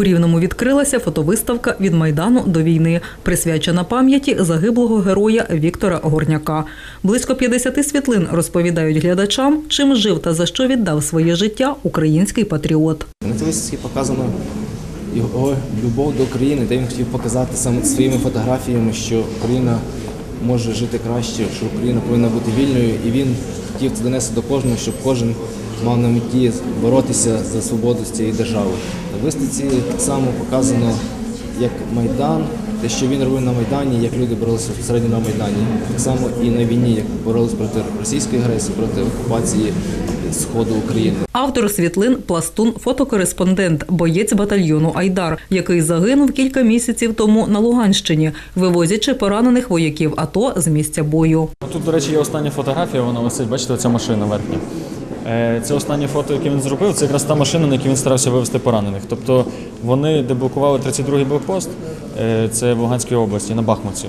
У Рівному відкрилася фотовиставка від Майдану до війни, присвячена пам'яті загиблого героя Віктора Горняка. Близько 50 світлин розповідають глядачам, чим жив та за що віддав своє життя український патріот. На цій виставці показано його любов до України, де він хотів показати саме своїми фотографіями, що Україна може жити краще, що Україна повинна бути вільною, і він хотів це донести до кожного, щоб кожен мав на меті боротися за свободу з цієї держави. На виставці так само показано як Майдан, те, що він робив на Майдані, як люди боролися безпосередньо на Майдані, так само і на війні, як боролися проти російської агресії, проти окупації сходу України. Автор світлин пластун, фотокореспондент, боєць батальйону Айдар, який загинув кілька місяців тому на Луганщині, вивозячи поранених вояків АТО з місця бою. Тут, до речі, є остання фотографія, вона висить, бачите, оця машина верхня. Е, Це останнє фото, яке він зробив, це якраз та машина, на якій він старався вивезти поранених. Тобто вони деблокували 32-й блокпост, е, це в Луганській області, на Бахмутці.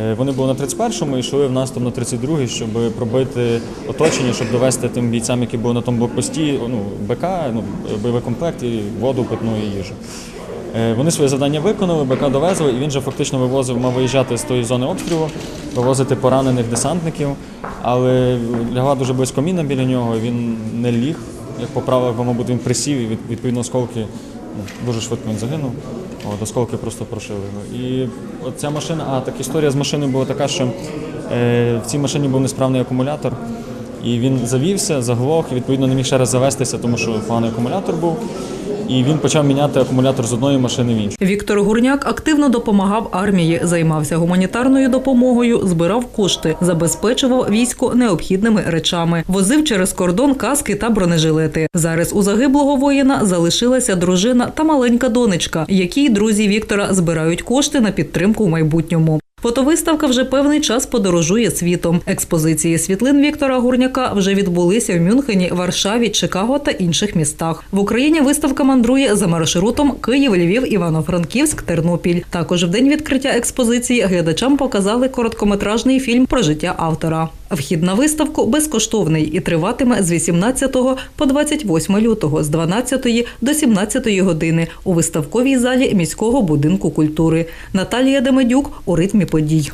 Е, Вони були на 31-му і йшли в наступ на 32-й, щоб пробити оточення, щоб довести тим бійцям, які були на тому блокпості, ну, БК, ну, бойовий комплект, і воду, питну і їжу. Е, Вони своє завдання виконали, БК довезли, і він же фактично вивозив, мав виїжджати з тої зони обстрілу, вивозити поранених десантників, але лягла дуже близько міна біля нього, він не ліг. Як по правилах, бо, мабуть, він присів і відповідно осколки ну, дуже швидко він загинув. От, осколки просто прошили його. І ця машина, а так історія з машиною була така, що е, в цій машині був несправний акумулятор. І він завівся, заглох, і відповідно не міг ще раз завестися, тому що поганий акумулятор був. І він почав міняти акумулятор з одної машини в іншу. Віктор Гурняк активно допомагав армії, займався гуманітарною допомогою, збирав кошти, забезпечував військо необхідними речами, возив через кордон каски та бронежилети. Зараз у загиблого воїна залишилася дружина та маленька донечка, які друзі Віктора збирають кошти на підтримку в майбутньому. Фотовиставка вже певний час подорожує світом. Експозиції світлин Віктора Гурняка вже відбулися в Мюнхені, Варшаві, Чикаго та інших містах. В Україні виставка мандрує за маршрутом Київ, Львів, Івано-Франківськ, Тернопіль. Також в день відкриття експозиції глядачам показали короткометражний фільм про життя автора. Вхід на виставку безкоштовний і триватиме з 18 по 28 лютого з 12 до 17 години у виставковій залі міського будинку культури. Наталія Демедюк у ритмі подій.